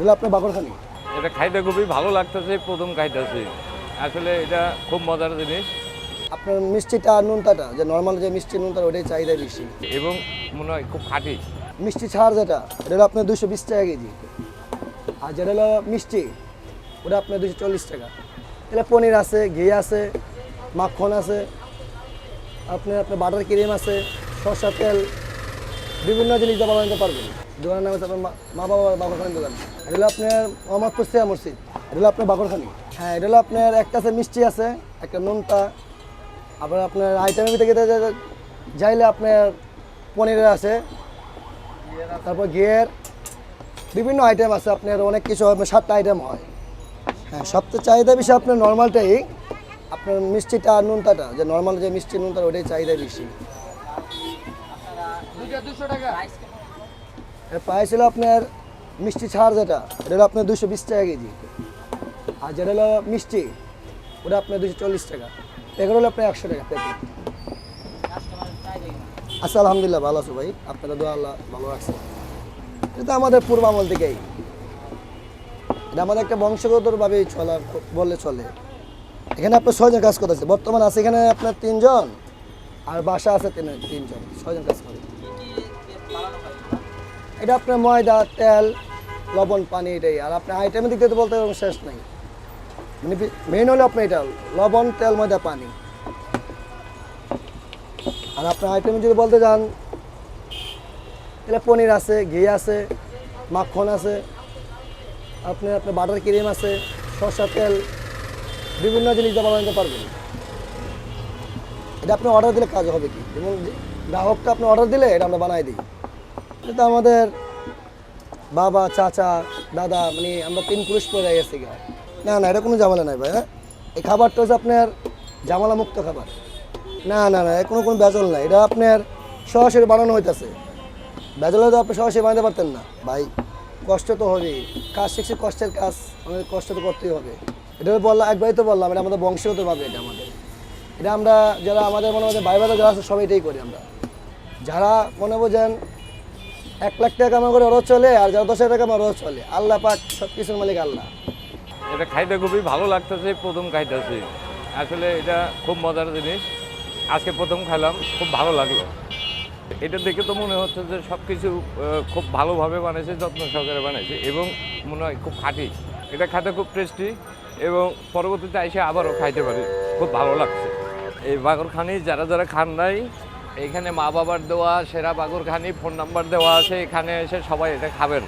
হলো আপনার বাকরখানি এটা খাইতে খুবই ভালো লাগতেছে প্রথম খাইতেছি। আসলে এটা খুব মজার জিনিস। আপনার মিষ্টিটা আর নুনতাটা যে নর্মাল যে মিষ্টি নুনটা ওটাই চাহিদা বেশি। এবং মনে হয় খুব খাঁটি। মিষ্টি ছাড় যেটা এটা হলো আপনার দুশো বিশ টাকা কেজি। আর যেটা হলো মিষ্টি ওটা আপনার দুশো চল্লিশ টাকা। এটা পনির আছে ঘি আছে মাখন আছে আপনার আপনার বাটার ক্রিম আছে সরষার তেল বিভিন্ন জিনিস ব্যবহার করতে পারবেন। দোকানের নাম হচ্ছে আপনার মা- বাবা বাকরখানি দোকান। এটা হলো আপনার মোহাম্মদপুর সিয়া মসজিদ। এটা হলো আপনার বাকরখানি। হ্যাঁ এটা হলো আপনার একটা আছে, মিষ্টি আছে, একটা নোনতা। আবার আপনার আইটেমের ভিতরে যাইলে আপনার পনিরের আছে। তারপর ঘিয়ের বিভিন্ন আইটেম আছে, আপনার অনেক কিছু সাতটা আইটেম হয়। হ্যাঁ সবচেয়ে চাহিদা বেশি আপনার নর্মালটাই আপনার মিষ্টিটা আর নুনতাটা। যে নর্মাল যে মিষ্টি নুনটা ওটাই চাহিদা বেশি। এর প্রাইস হলো আপনার মিষ্টি ছাড় যেটা, এটা হলো আপনার দুশো বিশ টাকা কেজি। আর যেটা হলো মিষ্টি, ওটা আপনার দুশো চল্লিশ টাকা। প্যাকেট হলো আপনার একশো টাকা আচ্ছা আলহামদুলিল্লাহ ভালো আছো ভাই। আপনারা দোয়া আল্লাহ ভালো রাখছে। এটা আমাদের পূর্বামল থেকেই। এটা আমাদের একটা বংশগতভাবে চলা, বললে চলে। এখানে আপনার ছয়জন কাজ করতেছে। বর্তমান আছে এখানে আপনার তিনজন, আর বাসা আছে তিন, তিনজন। ছয়জন কাজ করে। এটা আপনার ময়দা, তেল, লবণ, পানি, এটাই। আর আপনার আইটেমের দিক দিয়ে বলতে কোনো শেষ নাই। মানে মেইন হলো আপনার এটা, লবণ, তেল, ময়দা, পানি। আর আপনার আইটেমে যদি বলতে যান, তাহলে পনির আছে, ঘি আছে, মাখন আছে, আপনার আপনার বাটার ক্রিম আছে সরষার তেল, বিভিন্ন জিনিস ব্যবহার করতে পারবেন। এটা আপনি অর্ডার দিলে কাজ হবে কি? যে গ্রাহকটা আপনি অর্ডার দিলে, এটা আমরা বানাই দিই। এটা আমাদের বাবা, চাচা, দাদা মানে আমরা তিন পুরুষ পরে গেছি গা। না না, এটা কোনো ঝামেলা নাই ভাই হ্যাঁ? এই খাবারটা হচ্ছে আপনার জামালা মুক্ত খাবার। না না না কোনো কোনো বেজল নাই, এটা আপনার সরাসরি বানানো হইতেছে। বেজল তো আপনি সরাসরি বানাতে পারতেন না। ভাই, কষ্ট তো হবেই। কাজ শিখছি, কষ্টের কাজ, আমাদের কষ্ট তো করতেই হবে। এটা বললাম, একবারই তো বললাম, এটা আমাদের বংশগতভাবে এটা আমাদের। এটা আমরা যারা আমাদের মনে হয় ভাই ভাই যারা আছে সবাই এটাই করি আমরা। যারা মনে বোঝেন এক লাখ টাকা কামা করে ওরা চলে, আর যারা দশ হাজার টাকা কামা ওরা চলে। আল্লাহ পাক সব কিছুর মালিক আল্লাহ। এটা খাইতে খুবই ভালো লাগতেছে, প্রথম খাইতেছি। আসলে এটা খুব মজার জিনিস। আজকে প্রথম খাইলাম, খুব ভালো লাগল। এটা দেখে তো মনে হচ্ছে যে সব কিছু খুব ভালোভাবে বানিয়েছে, যত্ন সহকারে বানাইছে এবং মনে হয় খুব খাঁটি। এটা খাইতে খুব টেস্টি এবং পরবর্তীতে এসে আবারও খাইতে পারি। খুব ভালো লাগছে। এই বাগরখানি যারা যারা খান নাই এখানে মা বাবার দেওয়া, সেরা বাগুরখানি ফোন নাম্বার দেওয়া আছে, এখানে এসে সবাই এটা খাবেন।